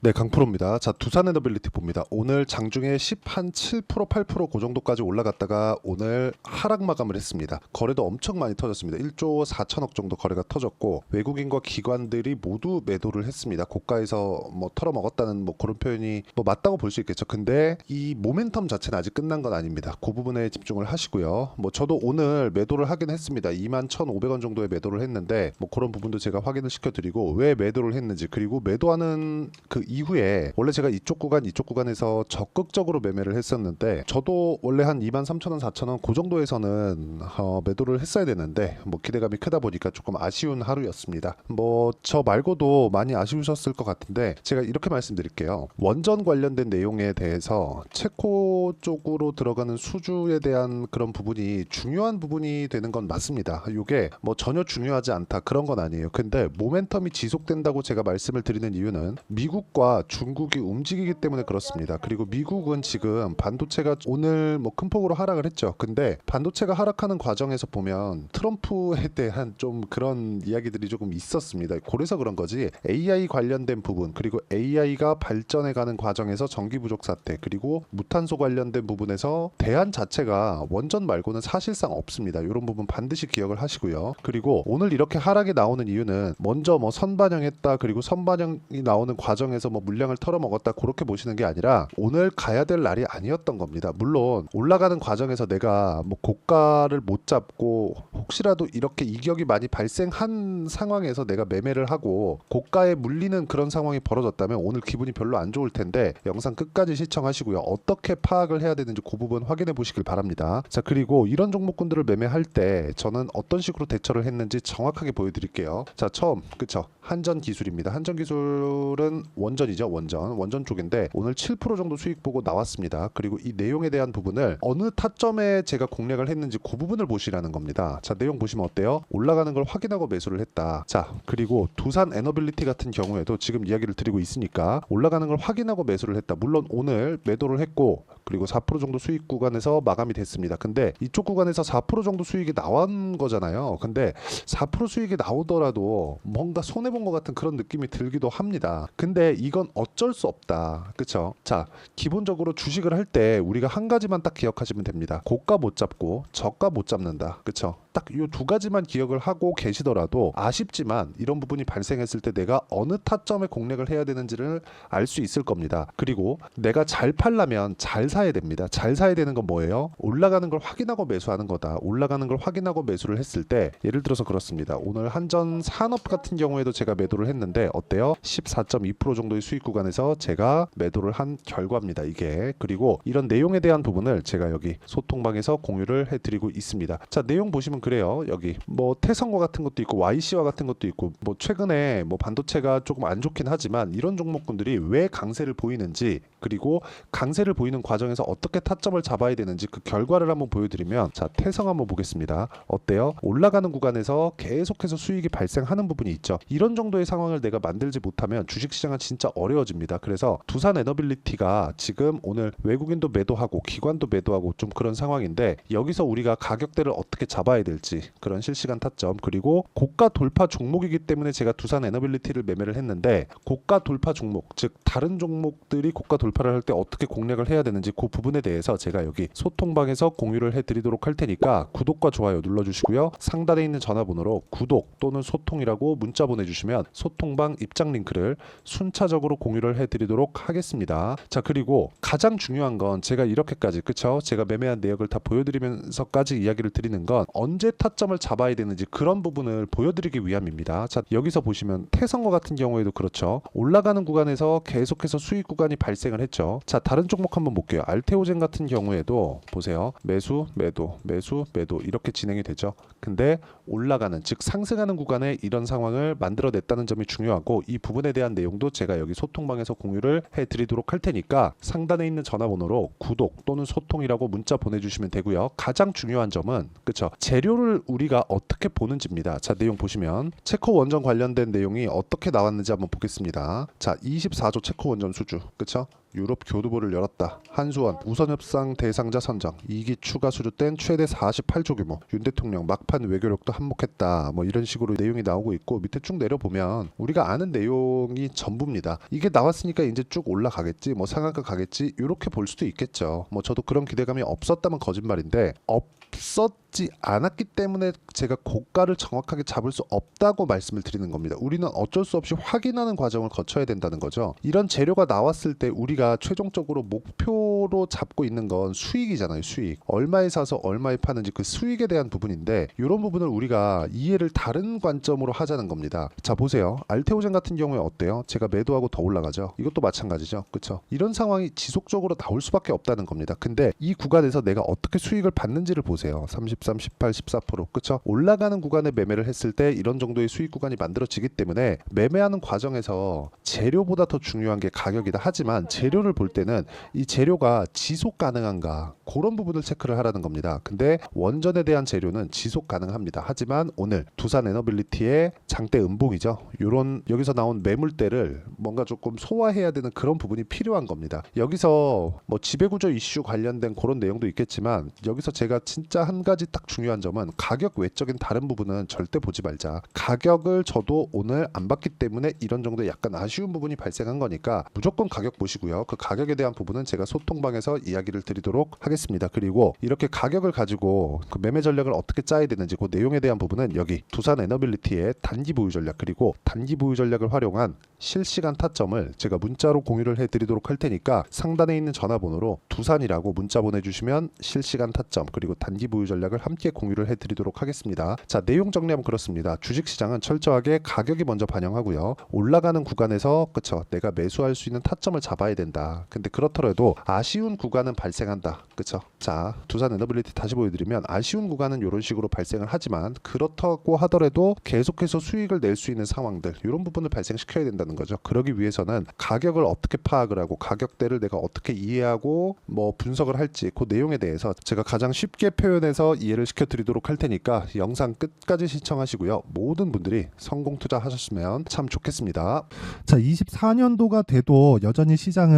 네, 강프로입니다. 자, 두산 에너빌리티 봅니다. 오늘 장중에 10한 7% 8%그 정도까지 올라갔다가 오늘 하락 마감을 했습니다. 거래도 엄청 많이 터졌습니다. 1조 4천억 정도 거래가 터졌고 외국인과 기관들이 모두 매도를 했습니다. 고가에서 뭐 털어먹었다는 뭐 그런 표현이 뭐 맞다고 볼 수 있겠죠. 근데 이 모멘텀 자체는 아직 끝난 건 아닙니다. 그 부분에 집중을 하시고요. 뭐 저도 오늘 매도를 하긴 했습니다. 2만 1,500원 정도에 매도를 했는데 뭐 그런 부분도 제가 확인을 시켜드리고 왜 매도를 했는지 그리고 매도하는 그 이후에 원래 제가 이쪽 구간 이쪽 구간에서 적극적으로 매매를 했었는데 저도 원래 한 2만 3천 원 4천 원 그 정도에서는 어, 매도를 했어야 되는데 뭐 기대감이 크다 보니까 조금 아쉬운 하루였습니다. 뭐 저 말고도 많이 아쉬우셨을 것 같은데 제가 이렇게 말씀드릴게요. 원전 관련된 내용에 대해서 체코 쪽으로 들어가는 수주에 대한 그런 부분이 중요한 부분이 되는 건 맞습니다. 이게 뭐 전혀 중요하지 않다 그런 건 아니에요. 근데 모멘텀이 지속된다고 제가 말씀을 드리는 이유는 미국 과 중국이 움직이기 때문에 그렇습니다. 그리고 미국은 지금 반도체가 오늘 뭐 큰 폭으로 하락을 했죠. 근데 반도체가 하락하는 과정에서 보면 트럼프에 대한 좀 그런 이야기들이 조금 있었습니다. 그래서 그런 거지 AI 관련된 부분 그리고 AI가 발전해 가는 과정에서 전기 부족 사태 그리고 무탄소 관련된 부분에서 대안 자체가 원전 말고는 사실상 없습니다. 이런 부분 반드시 기억을 하시고요. 그리고 오늘 이렇게 하락이 나오는 이유는 먼저 뭐 선반영했다 그리고 선반영이 나오는 과정에서 뭐 물량을 털어먹었다 그렇게 보시는 게 아니라 오늘 가야 될 날이 아니었던 겁니다. 물론 올라가는 과정에서 내가 뭐 고가를 못 잡고 혹시라도 이렇게 이격이 많이 발생한 상황에서 내가 매매를 하고 고가에 물리는 그런 상황이 벌어졌다면 오늘 기분이 별로 안 좋을 텐데 영상 끝까지 시청하시고요. 어떻게 파악을 해야 되는지 그 부분 확인해 보시길 바랍니다. 자, 그리고 이런 종목군들을 매매할 때 저는 어떤 식으로 대처를 했는지 정확하게 보여드릴게요. 자, 처음 그쵸 한전 기술입니다. 한전 기술은 원 전이죠, 원전 원전 쪽인데 오늘 7% 정도 수익 보고 나왔습니다. 그리고 이 내용에 대한 부분을 어느 타점에 제가 공략을 했는지 그 부분을 보시라는 겁니다. 자, 내용 보시면 어때요? 올라가는 걸 확인하고 매수를 했다. 자, 그리고 두산 에너빌리티 같은 경우에도 지금 이야기를 드리고 있으니까 올라가는 걸 확인하고 매수를 했다. 물론 오늘 매도를 했고 그리고 4% 정도 수익 구간에서 마감이 됐습니다. 근데 이쪽 구간에서 4% 정도 수익이 나온 거잖아요. 근데 4% 수익이 나오더라도 뭔가 손해 본 것 같은 그런 느낌이 들기도 합니다. 근데 이건 어쩔 수 없다. 그쵸? 자, 기본적으로 주식을 할 때 우리가 한 가지만 딱 기억하시면 됩니다. 고가 못 잡고 저가 못 잡는다. 그쵸? 딱 이 두 가지만 기억을 하고 계시더라도 아쉽지만 이런 부분이 발생했을 때 내가 어느 타점에 공략을 해야 되는지를 알 수 있을 겁니다. 그리고 내가 잘 팔려면 잘 사야 됩니다. 잘 사야 되는 건 뭐예요? 올라가는 걸 확인하고 매수하는 거다. 올라가는 걸 확인하고 매수를 했을 때 예를 들어서 그렇습니다. 오늘 한전 산업 같은 경우에도 제가 매도를 했는데 어때요? 14.2% 정도의 수익 구간에서 제가 매도를 한 결과입니다. 이게 그리고 이런 내용에 대한 부분을 제가 여기 소통방에서 공유를 해드리고 있습니다. 자 내용 보시면 그래요. 여기 뭐 태성과 같은 것도 있고 YC와 같은 것도 있고 뭐 최근에 뭐 반도체가 조금 안 좋긴 하지만 이런 종목군들이 왜 강세를 보이는지 그리고 강세를 보이는 과정에서 어떻게 타점을 잡아야 되는지 그 결과를 한번 보여드리면 자 태성 한번 보겠습니다. 어때요? 올라가는 구간에서 계속해서 수익이 발생하는 부분이 있죠. 이런 정도의 상황을 내가 만들지 못하면 주식시장은 진짜 어려워집니다. 그래서 두산 에너빌리티가 지금 오늘 외국인도 매도하고 기관도 매도하고 좀 그런 상황인데 여기서 우리가 가격대를 어떻게 잡아야 될지 그런 실시간 타점. 그리고 고가 돌파 종목이기 때문에 제가 두산 에너빌리티를 매매를 했는데 고가 돌파 종목 즉 다른 종목들이 고가 돌파를 할 때 어떻게 공략을 해야 되는지 그 부분에 대해서 제가 여기 소통방에서 공유를 해드리도록 할 테니까 구독과 좋아요 눌러주시고요. 상단에 있는 전화번호로 구독 또는 소통이라고 문자 보내주시면 소통방 입장 링크를 순차적으로 공유를 해드리도록 하겠습니다. 자 그리고 가장 중요한 건 제가 이렇게까지 그쵸? 제가 매매한 내역을 다 보여드리면서까지 이야기를 드리는 건 언제 타점을 잡아야 되는지 그런 부분을 보여드리기 위함입니다. 자 여기서 보시면 태성과 같은 경우에도 그렇죠. 올라가는 구간에서 계속해서 수익 구간이 발생을 했죠. 자 다른 종목 한번 볼게요. 알테오젠 같은 경우에도 보세요. 매수 매도 매수 매도 이렇게 진행이 되죠. 근데 올라가는 즉 상승하는 구간에 이런 상황을 만들어냈다는 점이 중요하고 이 부분에 대한 내용도 제가 여기 소통방에서 공유를 해드리도록 할 테니까 상단에 있는 전화번호로 구독 또는 소통이라고 문자 보내주시면 되고요. 가장 중요한 점은 그쵸? 재료를 우리가 어떻게 보는지입니다. 자 내용 보시면 체코 원전 관련된 내용이 어떻게 나왔는지 한번 보겠습니다. 자 24조 체코 원전 수주 그쵸 유럽 교두보를 열었다. 한수원 우선 협상 대상자 선정. 2기 추가 수주된 최대 48조 규모. 윤 대통령 막판 외교력도 한몫했다. 뭐 이런 식으로 내용이 나오고 있고 밑에 쭉 내려보면 우리가 아는 내용이 전부입니다. 이게 나왔으니까 이제 쭉 올라가겠지. 뭐 상한가 가겠지. 이렇게 볼 수도 있겠죠. 뭐 저도 그런 기대감이 없었다면 거짓말인데 없었지 않았기 때문에 제가 고가를 정확하게 잡을 수 없다고 말씀을 드리는 겁니다. 우리는 어쩔 수 없이 확인하는 과정을 거쳐야 된다는 거죠. 이런 재료가 나왔을 때 우리가 최종적으로 목표로 잡고 있는 건 수익이잖아요. 수익. 얼마에 사서 얼마에 파는지 그 수익에 대한 부분인데 이런 부분을 우리가 이해를 다른 관점으로 하자는 겁니다. 자 보세요. 알테오젠 같은 경우에 어때요? 제가 매도하고 더 올라가죠. 이것도 마찬가지죠. 그렇죠? 이런 상황이 지속적으로 나올 수밖에 없다는 겁니다. 근데 이 구간에서 내가 어떻게 수익을 받는지를 보세요. 33, 18, 14% 그렇죠? 올라가는 구간에 매매를 했을 때 이런 정도의 수익 구간이 만들어지기 때문에 매매하는 과정에서 재료보다 더 중요한 게 가격이다. 하지만 재 료를 볼 때는 이 재료가 지속 가능한가 그런 부분을 체크를 하라는 겁니다. 근데 원전에 대한 재료는 지속 가능합니다. 하지만 오늘 두산 에너빌리티의 장대 음봉이죠. 요런 여기서 나온 매물대를 뭔가 조금 소화해야 되는 그런 부분이 필요한 겁니다. 여기서 뭐 지배구조 이슈 관련된 그런 내용도 있겠지만 여기서 제가 진짜 한 가지 딱 중요한 점은 가격 외적인 다른 부분은 절대 보지 말자. 가격을 저도 오늘 안 봤기 때문에 이런 정도의 약간 아쉬운 부분이 발생한 거니까 무조건 가격 보시고요. 그 가격에 대한 부분은 제가 소통방에서 이야기를 드리도록 하겠습니다. 그리고 이렇게 가격을 가지고 그 매매 전략을 어떻게 짜야 되는지 그 내용에 대한 부분은 여기 두산 에너빌리티의 단기 보유 전략 그리고 단기 보유 전략을 활용한 실시간 타점을 제가 문자로 공유를 해드리도록 할 테니까 상단에 있는 전화번호로 두산이라고 문자 보내주시면 실시간 타점 그리고 단기 보유 전략을 함께 공유를 해드리도록 하겠습니다. 자 내용 정리하면 그렇습니다. 주식시장은 철저하게 가격이 먼저 반영하고요. 올라가는 구간에서 그쵸 내가 매수할 수 있는 타점을 잡아야 된다. 근데 그렇더라도 아쉬운 구간은 발생한다. 그쵸? 자 두산 에너빌리티 다시 보여드리면 아쉬운 구간은 이런 식으로 발생을 하지만 그렇다고 하더라도 계속해서 수익을 낼 수 있는 상황들 이런 부분을 발생시켜야 된다는 거죠. 그러기 위해서는 가격을 어떻게 파악을 하고 가격대를 내가 어떻게 이해하고 뭐 분석을 할지 그 내용에 대해서 제가 가장 쉽게 표현해서 이해를 시켜드리도록 할 테니까 영상 끝까지 시청하시고요. 모든 분들이 성공 투자하셨으면 참 좋겠습니다. 자, 24년도가 돼도 여전히 시장은